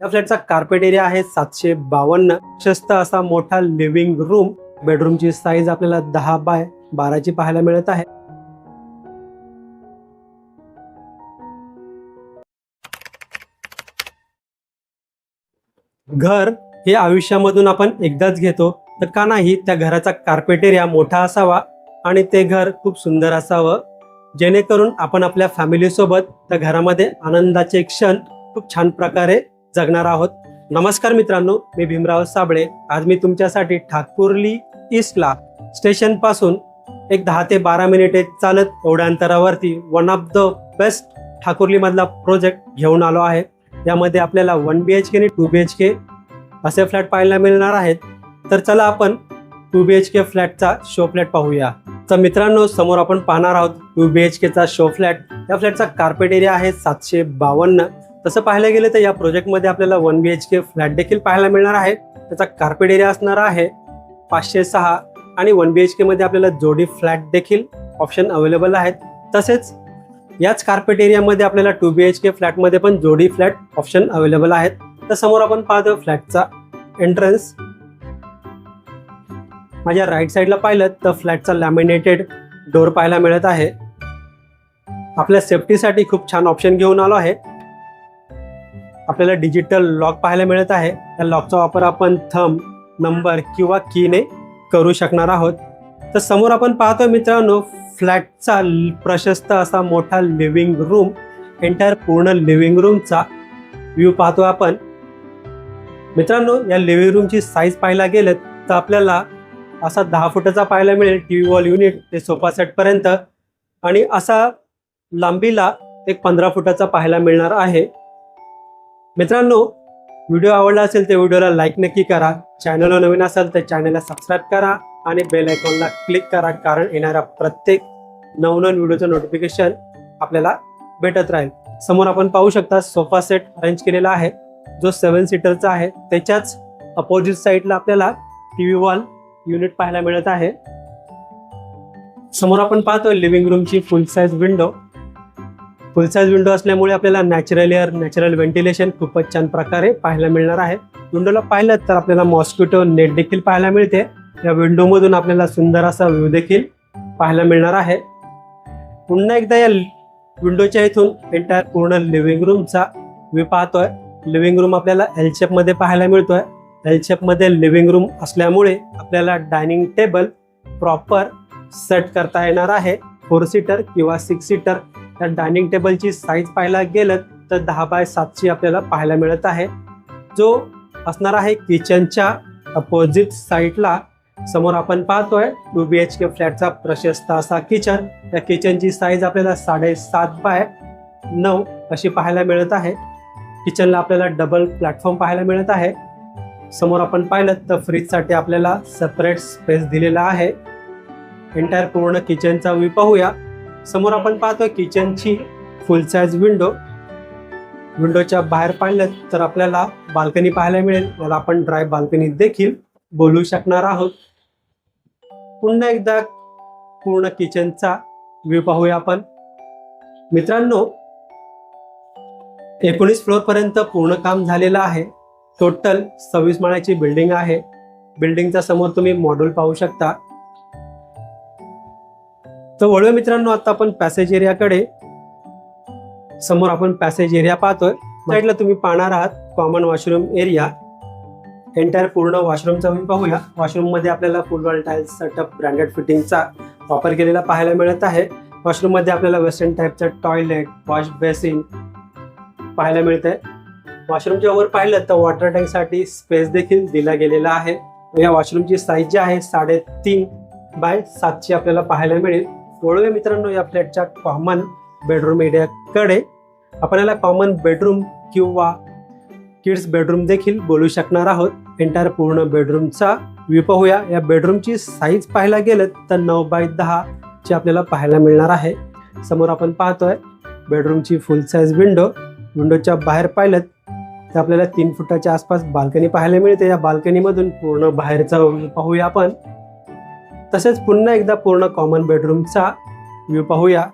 या फ्लॅटचा carpet area आहे सातशे बावन्न. शस्त असा मोठा लिव्हिंग रूम बेडरूमची साईज आपल्याला दहा बाय बाराची पाहायला मिळत आहे. घर हे आयुष्यामधून आपण एकदाच घेतो. तर का नाही त्या घराचा कार्पेट एरिया मोठा असावा आणि ते घर खूप सुंदर असावं. जेणेकरून आपण आपल्या फॅमिलीसोबत त्या घरामध्ये आनंदाचे क्षण खूप छान प्रकारे जगणार आहोत. नमस्कार मित्रांनो मी भीमराव साबळे. आज मी तुमच्यासाठी ठाकूरली ईस्टला स्टेशनपासून एक दहा ते बारा मिनिटे चालत एवढ्या अंतरावरती one of the best Thakurli मधला प्रोजेक्ट घेऊन आलो आहे. यामध्ये आपल्याला वन बी एच के आणि टू बी एच के असे फ्लॅट पाहायला मिळणार आहेत. तर चला आपण टू बी एच के फ्लॅटचा शो फ्लॅट पाहूया. तर मित्रांनो समोर आपण पाहणार आहोत टू बी एच केचा शो फ्लॅट या फ्लॅटचा कार्पेट एरिया आहे सातशे बावन्न. तसं पाहायला गेलं तर या प्रोजेक्टमध्ये आपल्याला one B H K flat देखील पाहायला मिळणार आहे. त्याचा कार्पेट एरिया असणार आहे पाचशे सहा आणि वन बी एच केमध्ये आपल्याला जोडी फ्लॅट देखील ऑप्शन अवेलेबल आहेत. तसेच याच कार्पेट एरियामध्ये आपल्याला टू बी एच के फ्लॅटमध्ये पण जोडी फ्लॅट ऑप्शन अवेलेबल आहेत. तर समोर आपण पाहतो फ्लॅटचा एंट्रन्स माझ्या राईट साईडला पाहिलं तर फ्लॅटचा लॅमिनेटेड डोर पाहायला मिळत आहे. आपल्या सेफ्टीसाठी खूप छान ऑप्शन घेऊन आलो आहे. आपल्याला डिजिटल लॉक पाहायला मिळत आहे. त्या लॉकचा वापर आपण थंब नंबर किंवा कीने करू शकणार आहोत. तर समोर आपण पाहतोय मित्रांनो फ्लॅटचा प्रशस्त असा मोठा लिव्हिंग रूम एंटायर पूर्ण लिव्हिंग रूमचा व्ह्यू पाहतो आपण. मित्रांनो या लिव्हिंग रूमची साईज पाहायला गेलं तर आपल्याला असा दहा फुटाचा पाहायला मिळेल टी व्ही वॉल युनिट ते सोफा सेटपर्यंत आणि असा लांबीला एक पंधरा फुटाचा पाहायला मिळणार आहे. मित्रांनो व्हिडिओ आवडला असेल तर व्हिडिओला लाईक नक्की करा. चॅनलला नवीन असेल तर चॅनलला सबस्क्राईब करा आणि बेल आयकॉनला क्लिक करा कारण येणाऱ्या प्रत्येक नवनवीन व्हिडिओचं नोटिफिकेशन आपल्याला भेटत राहील. समोर आपण पाहू शकता सोफा सेट अरेंज केलेला आहे. जो सेवन सीटरचा आहे त्याच्याच अपोजिट साईडला आपल्याला टी व्ही वॉल युनिट पाहायला मिळत आहे. समोर आपण पाहतोय लिव्हिंग रूमची full size window full size window असल्यामुळे आपल्याला नॅचरल एअर नॅचरल व्हेंटिलेशन खूपच छान प्रकारे पाहायला मिळणार आहे. विंडोला पाहिलं तर आपल्याला मॉस्किटो नेट देखील पाहायला मिळते. या विंडोमधून आपल्याला सुंदर असा व्ह्यू देखील पाहायला मिळणार आहे. पुन्हा एकदा या विंडोच्या इथून एंटायर पूर्ण लिव्हिंग रूमचा व्ह्यू पाहतोय. लिव्हिंग रूम आपल्याला एल पाहायला मिळतोय. एल शेपमध्ये लिव्हिंग रूम असल्यामुळे आपल्याला डायनिंग टेबल प्रॉपर सेट करता येणार आहे. फोर सीटर किंवा सिक्स सीटर त्या डायनिंग टेबलची साईज पाहायला गेलं तर दहा बाय सातची आपल्याला पाहायला मिळत आहे. जो असणार आहे किचनच्या अपोजिट साईडला समोर आपण पाहतोय टू बी एच के फ्लॅटचा प्रशस्त असा किचन त्या किचनची साईज आपल्याला साडेसात बाय नऊ अशी पाहायला मिळत आहे. किचनला आपल्याला डबल प्लॅटफॉर्म पाहायला मिळत आहे. समोर आपण पाहिलं तर फ्रीजसाठी आपल्याला सेपरेट स्पेस दिलेला आहे. एंटायर पूर्ण किचनचा व्ह्यू पाहूया. समोर आपण पाहतोय किचनची फुल साईज विंडो विंडोच्या बाहेर पाहिलं तर आपल्याला बाल्कनी पाहायला मिळेल. याला आपण ड्राय बाल्कनी देखील बोलू शकणार आहोत. पुन्हा एकदा पूर्ण किचनचा व्ह्यू पाहूया आपण. मित्रांनो एकोणीस फ्लोअर पर्यंत पूर्ण काम झालेलं आहे. टोटल सव्वीस माळ्याची बिल्डिंग आहे. बिल्डिंगचा समोर तुम्ही मॉड्यूल पाहू शकता. तर वळवे मित्रांनो आता आपण पॅसेज एरियाकडे समोर आपण पॅसेज एरिया पाहतोय. साईडला तुम्ही पाहणार आहात कॉमन वॉशरूम एरिया एंटायर पूर्ण वॉशरूमचा व्ह्यू पाहूया. वॉशरूममध्ये आपल्याला full wall tiles setup branded फिटिंगचा वापर केलेला पाहायला मिळत आहे. वॉशरूममध्ये आपल्याला वेस्टर्न टाईपचं टॉयलेट वॉश बेसिन पाहायला मिळतंय. वॉशरूमच्या वर पाहिलं तर वॉटर टँकसाठी स्पेस देखील दिला गेलेला आहे. या वॉशरूमची साईज जी आहे साडेतीन बाय सातची आपल्याला पाहायला मिळेल. वळूया मित्रांनो या फ्लॅटच्या कॉमन बेडरूम एरियाकडे आपण याला कॉमन बेडरूम किंवा किड्स बेडरूम देखील बोलू शकणार आहोत. एंटायर पूर्ण बेडरूमचा व्ह्यू पाहूया. या बेडरूमची साईज पाहायला गेलं तर नऊ बाय दहा ची आपल्याला पाहायला मिळणार आहे. समोर आपण पाहतोय बेडरूमची फुल साईज विंडो विंडोच्या बाहेर पाहिलं तर आपल्याला तीन फुटाच्या आसपास बाल्कनी पाहायला मिळते. या बाल्कनीमधून पूर्ण बाहेरचा पाहूया आपण. तसेच पुन्हा एकदा पूर्ण कॉमन बेडरूमचा व्ह्यू पाहूया.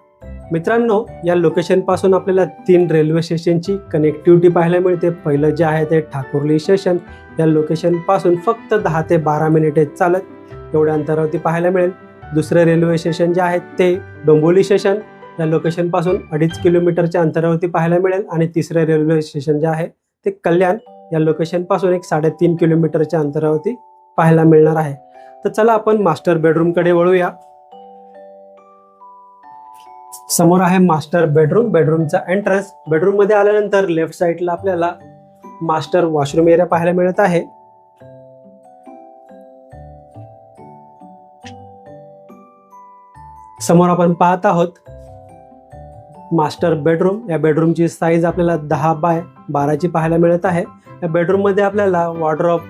मित्रांनो या लोकेशनपासून आपल्याला तीन रेल्वे स्टेशनची कनेक्टिव्हिटी पाहायला मिळते. पहिलं जे आहे ते ठाकुर्ली स्टेशन या लोकेशनपासून फक्त दहा ते बारा मिनिटे चालत एवढ्या अंतरावरती पाहायला मिळेल. दुसरं रेल्वे स्टेशन जे आहे ते डोंबोली स्टेशन या लोकेशनपासून अडीच किलोमीटरच्या अंतरावरती पाहायला मिळेल. आणि तिसरं रेल्वे स्टेशन जे आहे ते कल्याण. या लोकेशनपासून एक साडेतीन किलोमीटरच्या अंतरावरती पाहायला मिळणार आहे. तर चला आपण मास्टर बेडरूमकडे वळूया. समोर आहे मास्टर बेडरूम. बेडरूमचा एंट्रन्स बेडरूममध्ये आल्यानंतर लेफ्ट साईडला आपल्याला मास्टर वॉशरूम एरिया पाहायला मिळत आहे. समोर आपण पाहत आहोत मास्टर बेडरूम. या बेडरूमची साईज आपल्याला दहा बाय बाराची पाहायला मिळत आहे. या बेडरूममध्ये आपल्याला वॉर्ड्रॉप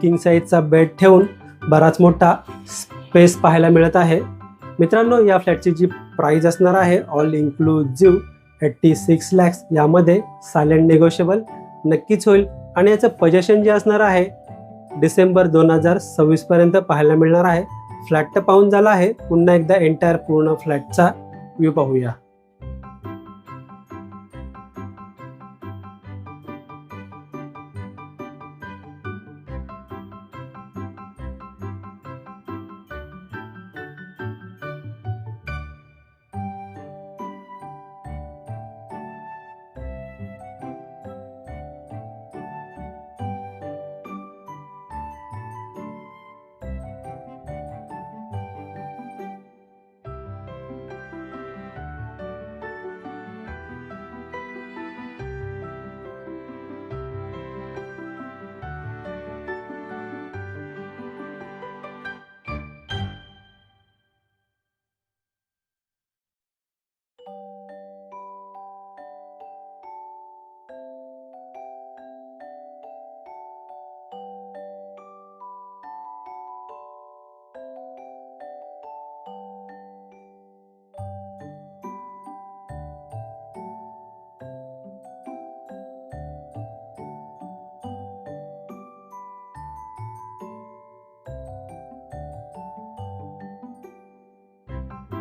किंग साईजचा बेड ठेवून बराच मोठा स्पेस पाहायला मिळत आहे. मित्रांनो या फ्लॅटची जी प्राईज असणार आहे all inclusive eighty six lakhs यामध्ये सायलेंट निगोशिएबल नक्कीच होईल. आणि याचं पजेशन जे असणार आहे डिसेंबर दोन हजार सव्वीसपर्यंत पाहायला मिळणार आहे. फ्लॅट तर पाहून झाला आहे. पुन्हा एकदा एंटायर पूर्ण फ्लॅटचा व्ह्यू पाहूया.